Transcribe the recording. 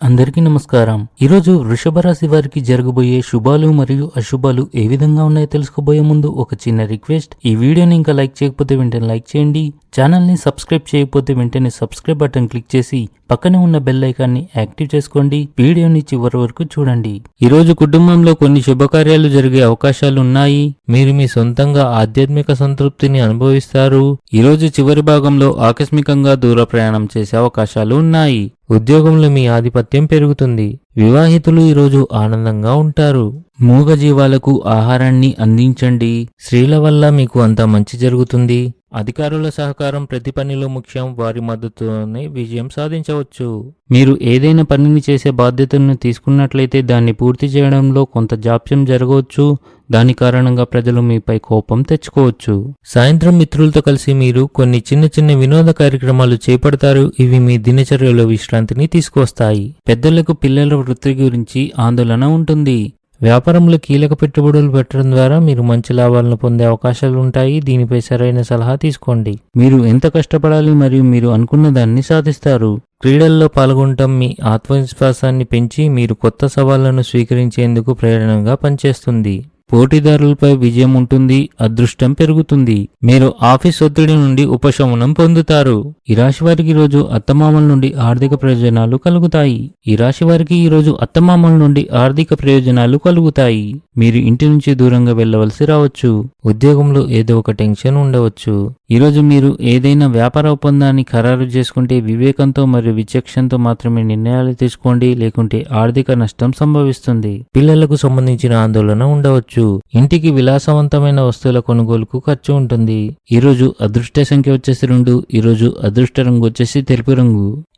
అందరికీ నమస్కారం. ఈరోజు వృషభ రాశి వారికి జరగబోయే శుభాలు మరియు అశుభాలు ఏ విధంగా ఉన్నాయో తెలుసుకోబోయే ముందు ఒక చిన్న రిక్వెస్ట్. ఈ వీడియోని ఇంకా లైక్ చేయకపోతే వెంటనే లైక్ చేయండి. ఛానల్ని సబ్స్క్రైబ్ చేయకపోతే వెంటనే సబ్స్క్రైబ్ బటన్ క్లిక్ చేసి పక్కనే ఉన్న బెల్ ఐకాన్ని యాక్టివ్ చేసుకోండి. వీడియోని చివరి వరకు చూడండి. ఈరోజు కుటుంబంలో కొన్ని శుభకార్యాలు జరిగే అవకాశాలు ఉన్నాయి. మీరు మీ సొంతంగా ఆధ్యాత్మిక సంతృప్తిని అనుభవిస్తారు. ఈరోజు చివరి భాగంలో ఆకస్మికంగా దూర ప్రయాణం చేసే అవకాశాలు ఉన్నాయి. ఉద్యోగంలో మీ ఆధిపత్యం పెరుగుతుంది. వివాహితులు ఈరోజు ఆనందంగా ఉంటారు. మూగజీవాలకు ఆహారాన్ని అందించండి. స్త్రీల వల్ల మీకు అంత మంచి జరుగుతుంది. అధికారుల సహకారం ప్రతి పనిలో ముఖ్యం వారి మద్దతుతోనే విజయం సాధించవచ్చు. మీరు ఏదైనా పనిని చేసే బాధ్యతను తీసుకున్నట్లయితే దాన్ని పూర్తి చేయడంలో కొంత జాప్యం జరగవచ్చు. దాని కారణంగా ప్రజలు మీపై కోపం తెచ్చుకోవచ్చు. సాయంత్రం మిత్రులతో కలిసి మీరు కొన్ని చిన్న చిన్న వినోద కార్యక్రమాలు చేపడతారు. ఇవి మీ దినచర్యలో విశ్రాంతిని తీసుకొస్తాయి పెద్దలకు పిల్లల వృత్తి గురించి ఆందోళన ఉంటుంది. వ్యాపారంలో కీలక పెట్టుబడులు పెట్టడం ద్వారా మీరు మంచి లాభాలను పొందే అవకాశాలు ఉంటాయి. దీనిపై సరైన సలహా తీసుకోండి. మీరు ఎంత కష్టపడాలి మరియు మీరు అనుకున్న దాన్ని సాధిస్తారు. క్రీడల్లో పాల్గొనటం మీ ఆత్మవిశ్వాసాన్ని పెంచి మీరు కొత్త సవాళ్ళను స్వీకరించేందుకు ప్రేరణగా పనిచేస్తుంది. పోటీదారులపై విజయం ఉంటుంది అదృష్టం పెరుగుతుంది. మీరు ఆఫీస్ ఒత్తిడి నుండి ఉపశమనం పొందుతారు. ఈ రాశి వారికి ఈరోజు అత్తమామల నుండి ఆర్థిక ప్రయోజనాలు కలుగుతాయి. ఈ రాశి వారికి ఈరోజు అత్తమామల నుండి ఆర్థిక ప్రయోజనాలు కలుగుతాయి. మీరు ఇంటి నుంచి దూరంగా వెళ్ళవలసి రావచ్చు. ఉద్యోగంలో ఏదో ఒక టెన్షన్ ఉండవచ్చు. ఈరోజు మీరు ఏదైనా వ్యాపార ఒప్పందాన్ని ఖరారు చేసుకుంటే వివేకంతో మరియు విచక్షణతో మాత్రమే నిర్ణయాలు తీసుకోండి లేకుంటే ఆర్థిక నష్టం సంభవిస్తుంది. పిల్లలకు సంబంధించిన ఆందోళన ఉండవచ్చు. ఇంటికి విలాసవంతమైన వస్తువుల కొనుగోలుకు ఖర్చు ఉంటుంది. ఈరోజు అదృష్ట సంఖ్య వచ్చేసి రెండు ఈరోజు అదృష్ట రంగు వచ్చేసి తెలుపు రంగు.